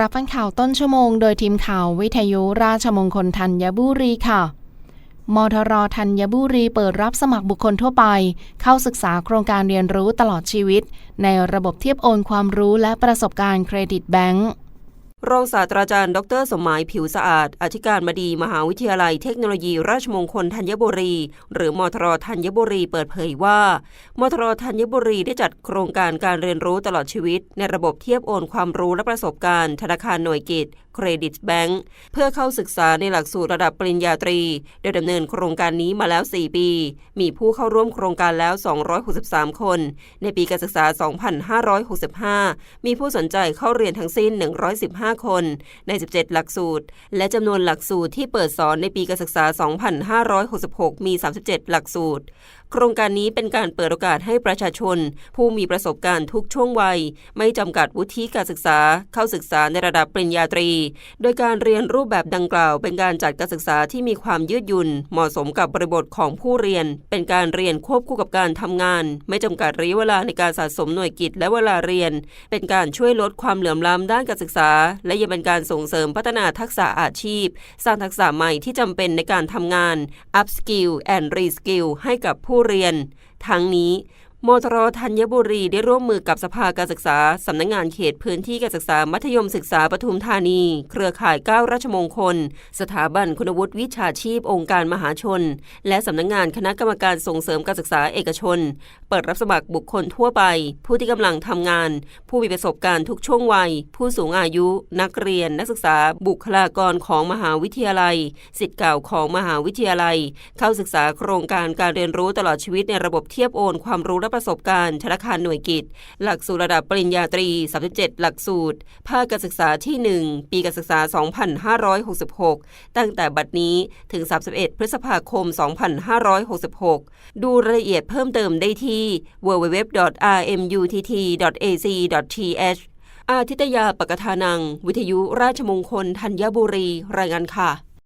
รับฟังข่าวต้นชั่วโมงโดยทีมข่าววิทยุราชมงคลธัญบุรีค่ะ มทรธัญบุรีเปิดรับสมัครบุคคลทั่วไป เข้าศึกษาโครงการเรียนรู้ตลอดชีวิต ในระบบเทียบโอนความรู้และประสบการณ์เครดิตแบงก์ รองศาสตราจารย์ ดร สมหมายผิวสะอาด อธิการบดี มหาวิทยาลัยเทคโนโลยี ราชมงคลธัญบุรี หรือมทรธัญบุรี เปิดเผยว่า มทรธัญบุรีได้จัดโครงการการเรียนรู้ตลอดชีวิต ในระบบเทียบโอนความรู้และประสบการณ์ ธนาคารหน่วยกิจเครดิตแบงก์เพื่อเข้าศึกษาในหลักสูตรระดับปริญญาตรี โดยดำเนินโครงการนี้มาแล้ว 4 ปี มีผู้เข้าร่วมโครงการแล้ว 263 คน ในปีการศึกษา 2565 มีผู้สนใจเข้าเรียนทั้งสิ้น 115 คน ใน 17 หลักสูตร และจำนวนหลักสูตรที่เปิดสอนในปีการศึกษา 2566 มี 37 หลักสูตร โครงการนี้เป็นการเปิดโอกาสให้ประชาชน ผู้มีประสบการณ์ทุกช่วงวัย ไม่จำกัดวุฒิการศึกษา เข้าศึกษาในระดับปริญญาตรี โดยการเรียนรูปแบบดังกล่าว เป็นการจัดการศึกษาที่มีความยืดหยุ่น เหมาะสมกับบริบทของผู้เรียน เป็นการเรียนควบคู่กับการทำงาน ไม่จำกัดระยะเวลาในการสะสมหน่วยกิจและเวลาเรียน เป็นการช่วยลดความเหลื่อมล้ำด้านการศึกษา และยังเป็นการส่งเสริมพัฒนาทักษะอาชีพ สร้างทักษะใหม่ที่จำเป็นในการทำงาน up skill and re skill ให้กับผู้เรียน ทั้งนี้ มทรธัญบุรีได้ร่วมมือกับสภาการศึกษา สำนักงงานเขตพื้นที่การศึกษามัธยมศึกษาปทุมธานี เครือข่ายก้าวราชมงคล สถาบันคุณวุฒิวิชาชีพองค์การมหาชน และสำนักงงานคณะกรรมการส่งเสริมการศึกษาเอกชน เปิดรับสมัครบุคคลทั่วไป ผู้ที่กำลังทำงาน ผู้มีประสบการณ์ทุกช่วงวัย ผู้สูงอายุ นักเรียน นักศึกษา บุคลากรของมหาวิทยาลัยสิทธิ์เก่าของมหาวิทยาลัย เข้าศึกษาโครงการการเรียนรู้ตลอดชีวิตในระบบเทียบโอนความรู้และประสบการณ์ธนาคารหน่วยกิจ หลักสูตรระดับปริญญาตรี 37 หลักสูตร ภาคการศึกษาที่ 1 ปีการศึกษา 2566 ตั้งแต่บัดนี้ถึง 31 พฤษภาคม 2566 ดูรายละเอียดเพิ่มเติมได้ที่ www.rmutt.ac.th อาทิตยาปกทานัง วิทยุราชมงคลธัญบุรี รายงานค่ะ